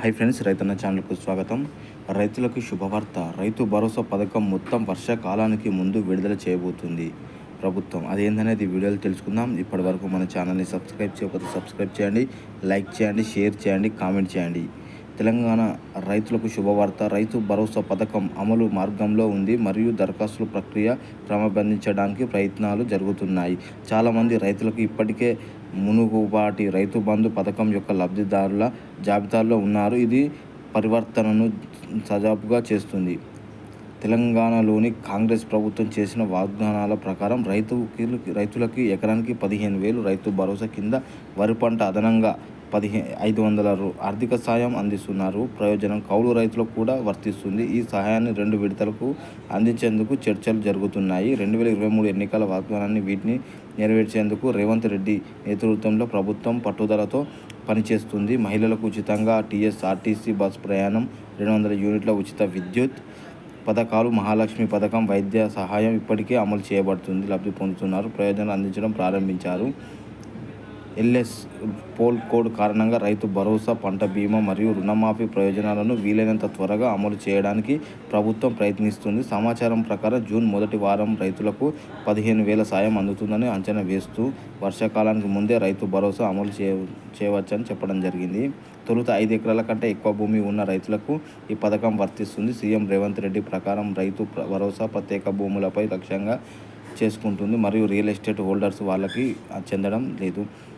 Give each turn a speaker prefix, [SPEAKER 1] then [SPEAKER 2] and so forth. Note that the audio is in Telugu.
[SPEAKER 1] హై ఫ్రెండ్స్ రైతన్న ఛానల్కు స్వాగతం. రైతులకు శుభవార్త. రైతు భరోసా పథకం మొత్తం వర్షాకాలానికి ముందు విడుదల చేయబోతుంది. ప్రభుత్వం అదేందనేది వీడియోలు తెలుసుకుందాం. ఇప్పటి వరకు మన ఛానల్ని సబ్స్క్రైబ్ చేయకపోతే సబ్స్క్రైబ్ చేయండి లైక్ చేయండి షేర్ చేయండి కామెంట్ చేయండి. తెలంగాణ రైతులకు శుభవార్త. రైతు భరోసా పథకం అమలు మార్గంలో ఉంది. మరియు దరఖాస్తుల ప్రక్రియ క్రమబంధించడానికి ప్రయత్నాలు జరుగుతున్నాయి. చాలామంది రైతులకు ఇప్పటికే మునుగుబాటి రైతు బంధు పథకం యొక్క లబ్ధిదారుల జాబితాలో ఉన్నారు. ఇది పరివర్తనను సజావుగా చేస్తుంది. తెలంగాణలోని కాంగ్రెస్ ప్రభుత్వం చేసిన వాగ్దానాల ప్రకారం రైతుకి రైతులకి ఎకరానికి పదిహేను వేలు రైతు భరోసా కింద వరి పంట అదనంగా పదిహే ఐదు వందల రూ ఆర్థిక సాయం అందిస్తున్నారు. ప్రయోజనం కౌలు రైతులకు కూడా వర్తిస్తుంది. ఈ సహాయాన్ని రెండు విడతలకు అందించేందుకు చర్చలు జరుగుతున్నాయి. రెండు వేల ఇరవై మూడు ఎన్నికల వాగ్దానాన్ని వీటిని నెరవేర్చేందుకు రేవంత్ రెడ్డి నేతృత్వంలో ప్రభుత్వం పట్టుదలతో పనిచేస్తుంది. మహిళలకు ఉచితంగా టీఎస్ఆర్టీసీ బస్ ప్రయాణం రెండు వందల యూనిట్ల ఉచిత విద్యుత్ పథకాలు మహాలక్ష్మి పథకం వైద్య సహాయం ఇప్పటికే అమలు చేయబడుతుంది లబ్ధి పొందుతున్నారు. ప్రయోజనాలు అందించడం ప్రారంభించారు. ఎల్ఎస్ పోల్ కోడ్ కారణంగా రైతు భరోసా పంట బీమా మరియు రుణమాఫీ ప్రయోజనాలను వీలైనంత త్వరగా అమలు చేయడానికి ప్రభుత్వం ప్రయత్నిస్తుంది. సమాచారం ప్రకారం జూన్ మొదటి వారం రైతులకు పదిహేను వేల సాయం అందుతుందని అంచనా వేస్తూ వర్షాకాలానికి ముందే రైతు భరోసా అమలు చేయ చేయవచ్చని చెప్పడం జరిగింది. తొలుత ఐదు ఎకరాల కంటే ఎక్కువ భూమి ఉన్న రైతులకు ఈ పథకం వర్తిస్తుంది. సీఎం రేవంత్ రెడ్డి ప్రకారం రైతు భరోసా ప్రత్యేక భూములపై లక్ష్యంగా చేసుకుంటుంది. మరియు రియల్ ఎస్టేట్ హోల్డర్స్ వాళ్ళకి చెందడం లేదు.